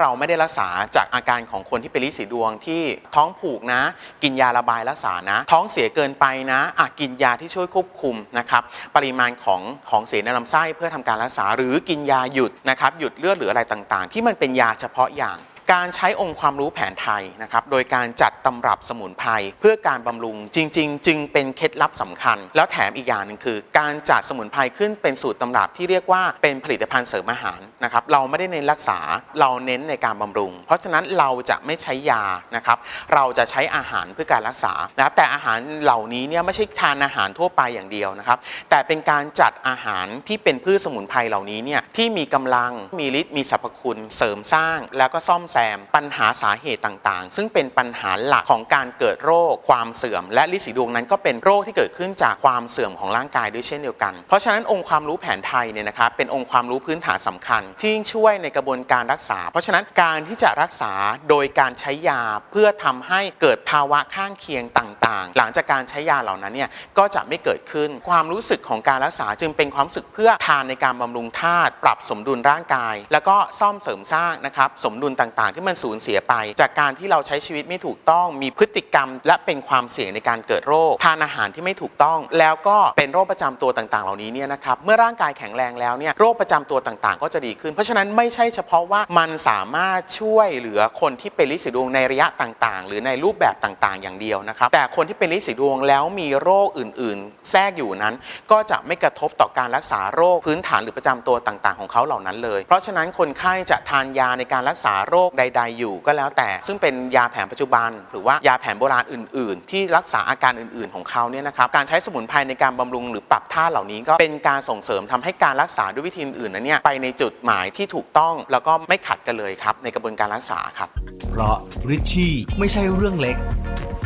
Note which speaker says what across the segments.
Speaker 1: เราไม่ได้รักษาจากอาการของคนที่เป็นลินสีดวงที่ท้องผูกนะ กินยาระบายรักษานะ ท้องเสียเกินไปนะอะกินยาที่ช่วยควบคุมนะครับปริมาณของของเสียในลำไส้เพื่อทำการรักษา หรือกินยาหยุดนะครับหยุดเลือดหรืออะไรต่างๆ ที่มันเป็นยาเฉพาะอย่าง การใช้องค์ความรู้แผนไทยนะครับโดยการจัดตำรับสมุนไพรเพื่อการบำรุงจริง ๆ จึงเป็นเคล็ดลับสำคัญ แล้วแถมอีกอย่างหนึ่งคือ การจัดสมุนไพรขึ้นเป็นสูตรตำรับที่เรียกว่าเป็นผลิตภัณฑ์เสริมอาหารนะครับเราไม่ได้เน้นรักษาเราเน้นในการบำรุง เพราะฉะนั้นเราจะไม่ใช้ยานะครับเราจะใช้อาหารเพื่อการรักษานะครับแต่อาหารเหล่านี้เนี่ยไม่ใช่ทานอาหารทั่วไปอย่างเดียวนะครับแต่เป็นการจัดอาหารที่เป็นพืชสมุนไพรเหล่านี้เนี่ยที่มีกำลังมีฤทธิ์มีสรรพคุณเสริมสร้าง แล้วก็ซ่อมแซมปัญหาสาเหตุต่างๆ ซึ่งเป็นปัญหาหลักของการเกิดโรคความเสื่อม และลินสีดวงนั้นก็เป็นโรคที่เกิดขึ้นจากความเสื่อมของร่างกายด้วยเช่นเดียวกัน เพราะฉะนั้นองค์ความรู้แผนไทยเนี่ยนะครับเป็นองค์ความรู้พื้นฐานสำคัญ ที่ช่วยในกระบวนการรักษา เพราะฉะนั้นการที่จะรักษาโดยการใช้ยาเพื่อทำให้เกิดภาวะข้างเคียงต่างๆ หลังจากการใช้ยาเหล่านั้นเนี่ยก็จะไม่เกิดขึ้น ความรู้สึกของการรักษาจึงเป็นความรู้สึกเพื่อทานในการบำรุงธาตุปรับสมดุลร่างกาย แล้วก็ซ่อมเสริมสร้างนะครับสมดุลต่างๆที่มันสูญเสียไป จากการที่เราใช้ชีวิตไม่ถูกต้องมีพฤติกรรม และเป็นความเสี่ยงในการเกิดโรคทานอาหารที่ไม่ถูกต้อง แล้วก็เป็นโรคประจำตัวต่างๆ เหล่านี้เนี่ยนะครับเมื่อร่างกายแข็งแรงแล้วเนี่ยโรคประจำตัวต่างๆ ก็จะดีขึ้น เพราะฉะนั้นไม่ใช่เฉพาะว่ามันสามารถช่วยเหลือคนที่เป็นลินสีดวงในระยะต่างๆ หรือในรูปแบบต่างๆ อย่างเดียวนะครับแต่คนที่เป็นลินสีดวงแล้วมีโรคอื่นๆ แทรกอยู่นั้น ก็จะไม่กระทบต่อการรักษาโรคพื้นฐานหรือประจำตัวต่างๆ ของเขาเหล่านั้นเลย เพราะฉะนั้นคนไข้จะทานยาในการรักษาโรคใด ๆ อยู่ก็แล้วแต่ ซึ่งเป็นยาแผนปัจจุบัน หรือว่ายาแผนโบราณอื่น ๆ ที่รักษาอาการอื่น ๆ ของเขาเนี่ยนะครับการใช้สมุนไพรในการบำรุงหรือปรับท่าเหล่านี้ก็เป็นการส่งเสริมทำให้การรักษาด้วยวิธีอื่นๆนั้นเนี่ยไปในจุดหมายที่ถูกต้องแล้วก็ไม่ขัดกันเลยครับในกระบวนการรักษาครับ
Speaker 2: เพราะริชชี่ไม่ใช่เรื่องเล็ก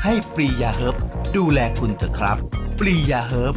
Speaker 2: ให้ปรียาเฮิร์บดูแลคุณเถอะครับ ปรียาเฮิร์บ